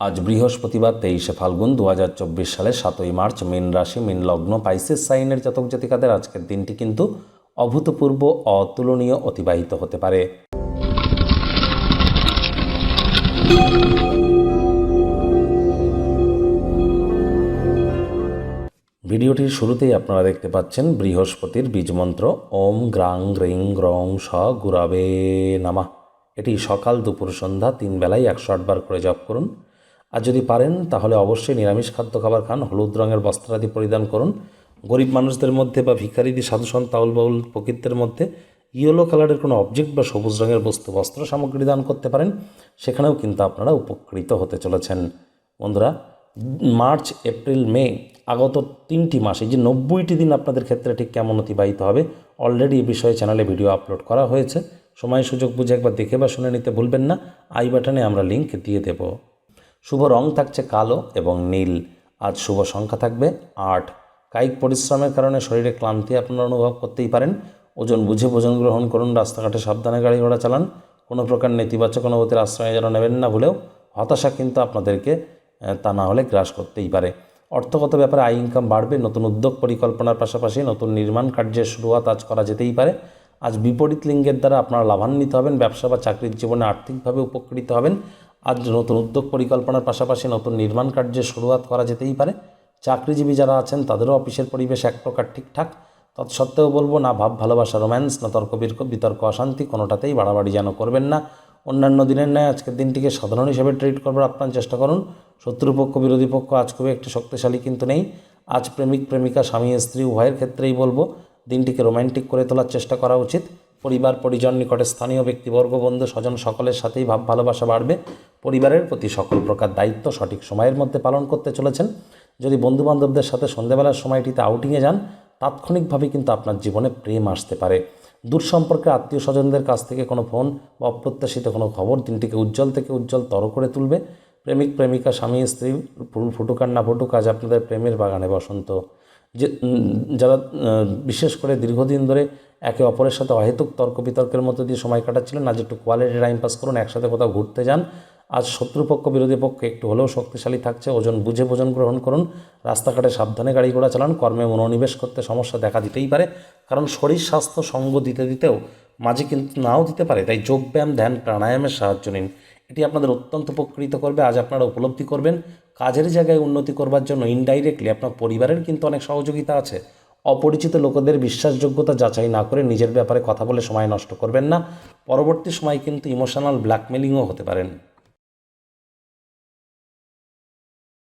আজ বৃহস্পতিবার তেইশে ফাল্গুন দু হাজার চব্বিশ সালের সাতই মার্চ মীন রাশি, মীন লগ্ন, পাইসিস সাইনের জাতক জাতিকাদের আজকের দিনটি কিন্তু অভূতপূর্ব, অতুলনীয়, অতিবাহিত হতে পারে। ভিডিওটির শুরুতেই আপনারা দেখতে পাচ্ছেন বৃহস্পতির বীজমন্ত্র ওম গ্রাং গ্রিং গ্রং স গুরাবে নামা। এটি সকাল দুপুর সন্ধ্যা তিন বেলায় একশো আটবার করে জপ করুন। আর যদি পারেন, তাহলে অবশ্যই নিরামিষ খাদ্য খাবার খান, হলুদ রঙের বস্ত্রাদি পরিধান করুন। গরিব মানুষদের মধ্যে বা ভিখারিদি সাধুসন তাউল বাউল প্রকৃতির মধ্যে ইয়েলো কালারের কোনো অবজেক্ট বা সবুজ রঙের বস্তু, বস্ত্র সামগ্রী দান করতে পারেন, সেখানেও কিন্তু আপনারা উপকৃত হতে চলেছেন। বন্ধুরা, মার্চ, এপ্রিল, মে আগত তিনটি মাসে যে নব্বইটি দিন আপনাদের ক্ষেত্রে ঠিক কেমন অতিবাহিত হবে অলরেডি এ বিষয়ে চ্যানেলে ভিডিও আপলোড করা হয়েছে। সময় সুযোগ বুঝে একবার দেখে বা শুনে নিতে ভুলবেন না, আই বাটনে আমরা লিঙ্ক দিয়ে দেব। শুভ রং থাকছে কালো এবং নীল। আজ শুভ সংখ্যা থাকবে আট। কায়িক পরিশ্রমের কারণে শরীরে ক্লান্তি আপনারা অনুভব করতেই পারেন। ওজন বুঝে ভোজন গ্রহণ করুন, রাস্তাঘাটে সাবধানে গাড়ি ঘোড়া চালান। কোনো প্রকার নেতিবাচক অনুভূতির আশ্রয় যেন নেবেন না ভুলেও হতাশা কিন্তু আপনাদেরকে তা না হলে গ্রাস করতেই পারে। অর্থগত ব্যাপারে আয় ইনকাম বাড়বে, নতুন উদ্যোগ পরিকল্পনার পাশাপাশি নতুন নির্মাণ কার্যের শুরুয়াত আজ করা যেতেই পারে। আজ বিপরীত লিঙ্গের দ্বারা আপনারা লাভান্বিত হবেন, ব্যবসা বা চাকরির জীবনে আর্থিকভাবে উপকৃত হবেন। আজ নতুন উদ্যোগ পরিকল্পনার পাশাপাশি নতুন নির্মাণ কার্যের শুরুয়াত করা যেতেই পারে। চাকরিজীবী যারা আছেন, তাদেরও অফিসের পরিবেশ এক প্রকার ঠিকঠাক। তৎসত্ত্বেও বলব, না ভাব, ভালোবাসা, রোম্যান্স, না তর্ক বির্ক বিতর্ক, অশান্তি কোনোটাতেই বাড়াবাড়ি যেন করবেন না। অন্যান্য দিনের ন্যায় আজকের দিনটিকে সাধারণ হিসেবে ট্রিট করবার আপনার চেষ্টা করুন। শত্রুপক্ষ, বিরোধী পক্ষ আজ খুবই একটি শক্তিশালী কিন্তু নেই। আজ প্রেমিক, প্রেমিকা, স্বামী, স্ত্রী, উভয়ের ক্ষেত্রেই বলব, দিনটিকে রোমান্টিক করে তোলার চেষ্টা করা উচিত। পরিবার, পরিজন, নিকটে স্থানীয় ব্যক্তিবর্গ বন্ধু, স্বজন সকলের সাথেই ভাব, ভালোবাসা বাড়বে। পরিবারের প্রতি সকল প্রকার দায়িত্ব সঠিক সময়ের মধ্যে পালন করতে চলেছেন। যদি বন্ধুবান্ধবদের সাথে সন্ধেবেলার সময়টিতে আউটিংয়ে যান, তাৎক্ষণিকভাবে কিন্তু আপনার জীবনে প্রেম আসতে পারে। দূর সম্পর্কে আত্মীয় স্বজনদের কাছ থেকে কোনো ফোন বা অপ্রত্যাশিত কোনো খবর দিনটিকে উজ্জ্বল থেকে উজ্জ্বল তর করে তুলবে। প্রেমিক, প্রেমিকা, স্বামী, স্ত্রী, ফুল ফুটুক আর না ফুটুক, আজ আপনাদের প্রেমের বাগানে বসন্ত। যে যারা বিশেষ করে দীর্ঘদিন ধরে একে অপরের সাথে অহেতুক তর্ক বিতর্কের মধ্যে দিয়ে সময় কাটাচ্ছিলেন। আজ একটু কোয়ালিটি টাইম পাস করুন, একসাথে কোথাও ঘুরতে যান। আজ শত্রুপক্ষ, বিরোধী পক্ষ একটু হলেও শক্তিশালী থাকছে। ওজন বুঝে ভোজন গ্রহণ করুন। রাস্তাঘাটে সাবধানে গাড়ি ঘোড়া চালান। কর্মে মনোনিবেশ করতে সমস্যা দেখা দিতেই পারে। কারণ শরীর স্বাস্থ্য সঙ্গ দিতে দিতেও মাঝে কিন্তু নাও দিতে পারে। তাই যোগব্যায়াম ধ্যান, প্রাণায়ামের সাহায্য নিন। এটি আপনাদের অত্যন্ত উপকৃত করবে। আজ আপনারা উপলব্ধি করবেন, কাজের জায়গায় উন্নতি করবার জন্য ইনডাইরেক্টলি আপনার পরিবারের কিন্তু অনেক সহযোগিতা আছে। অপরিচিত লোকদের বিশ্বাসযোগ্যতা যাচাই না করে নিজের ব্যাপারে কথা বলে সময় নষ্ট করবেন না। পরবর্তী সময় কিন্তু ইমোশনাল ব্ল্যাকমেলিংও হতে পারেন।